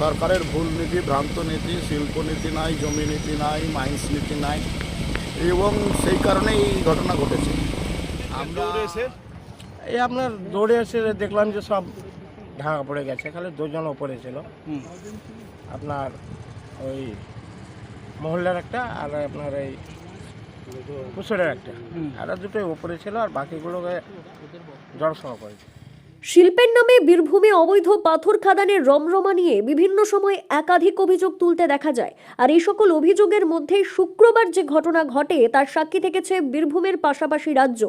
সরকারের ভুল নীতি ভ্রান্ত নীতি শিল্প নীতি নাই জমি নীতি নাই মাইন্স নীতি নাই এবং সেই কারণেই এই ঘটনা ঘটেছে। আমরা এই আপনার দৌড়ে এসে দেখলাম যে সব ঢাকা পড়ে গেছে খালি দুজন ওপরে ছিল। আপনার ওই মহল্লার একটা আর আপনার এই কুসুরের একটা। আর দুটোই ওপরে ছিল আর বাকিগুলোকে জড়সড় করেছে। শিল্পের নামে বীরভূমে অবৈধ পাথর খাদানের রমরমা নিয়ে বিভিন্ন সময় একাধিক অভিযোগ তুলতে দেখা যায়। আর এই সকল অভিযোগের মধ্যে শুক্রবার যে ঘটনা ঘটে, তার সাক্ষী থেকেছে বীরভূমের পাশাপাশি রাজ্য।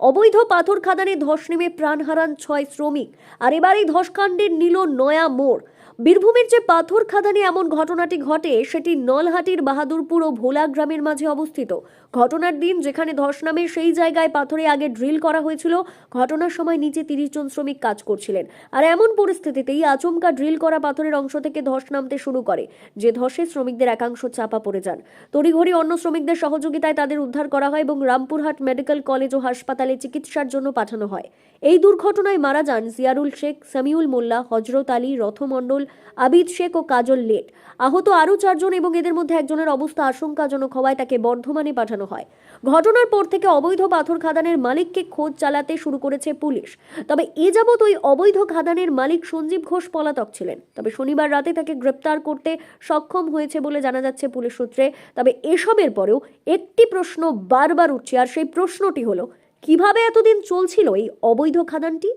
অবৈধ পাথর খাদানে ধস নেমে প্রাণ হারান ছয় শ্রমিক। আর এবার এই ধসকাণ্ডের নিল নয়া মোড়। বীরভূমের যে পাথর খাদানে এমন ঘটনাটি ঘটে, সেটি নলহাটির বাহাদুরপুর ও ভোলা গ্রামের মাঝে অবস্থিত। ঘটনার দিন যেখানে ধস নামে সেই জায়গায় পাথরে আগে ড্রিল করা হয়েছিল, ঘটনার সময় নিচে তিরিশ জন শ্রমিক কাজ করছিলেন। আর এমন পরিস্থিতিতেই আচমকা ড্রিল করা পাথরের অংশ থেকে ধস নামতে শুরু করে, যে ধসে শ্রমিকদের একাংশ চাপা পড়ে যান। তড়িঘড়ি অন্য শ্রমিকদের সহযোগিতায় তাদের উদ্ধার করা হয় এবং রামপুরহাট মেডিকেল কলেজ ও হাসপাতালে চিকিৎসার জন্য পাঠানো হয়। এই দুর্ঘটনায় মারা যান জিয়ারুল শেখ, সামিউল মোল্লা, হজরত আলী, রথমণ্ডল আবিদ শেখ ও কাজল লেট। আহত আরও চারজন এবং এদের মধ্যে একজনের অবস্থা আশঙ্কাজনক হওয়ায় তাকে বর্ধমানে পাঠানো হয়। ঘটনার পর থেকে অবৈধ পাথর খাদানের মালিককে খোঁজ চালাতে শুরু করেছে পুলিশ। তবে এ যাবৎ ওই অবৈধ খাদানের মালিক সঞ্জীব ঘোষ পলাতক ছিলেন। তবে শনিবার রাতে তাকে গ্রেপ্তার করতে সক্ষম হয়েছে বলে জানা যাচ্ছে পুলিশ সূত্রে। তবে এসবের পরেও একটি প্রশ্ন বারবার উঠছে, আর সেই প্রশ্নটি হলো, কীভাবে এতদিন চলছিল এই অবৈধ খাদানটি?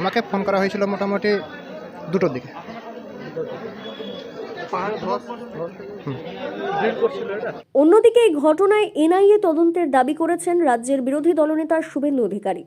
আমাকে ফোন করা হয়েছিল মোটামুটি দুটোর দিকে। অন্যদিকে এই ঘটনায় এনআইএ তদন্তের দাবি করেছেন রাজ্যের বিরোধী দলনেতা শুভেন্দু অধিকারী।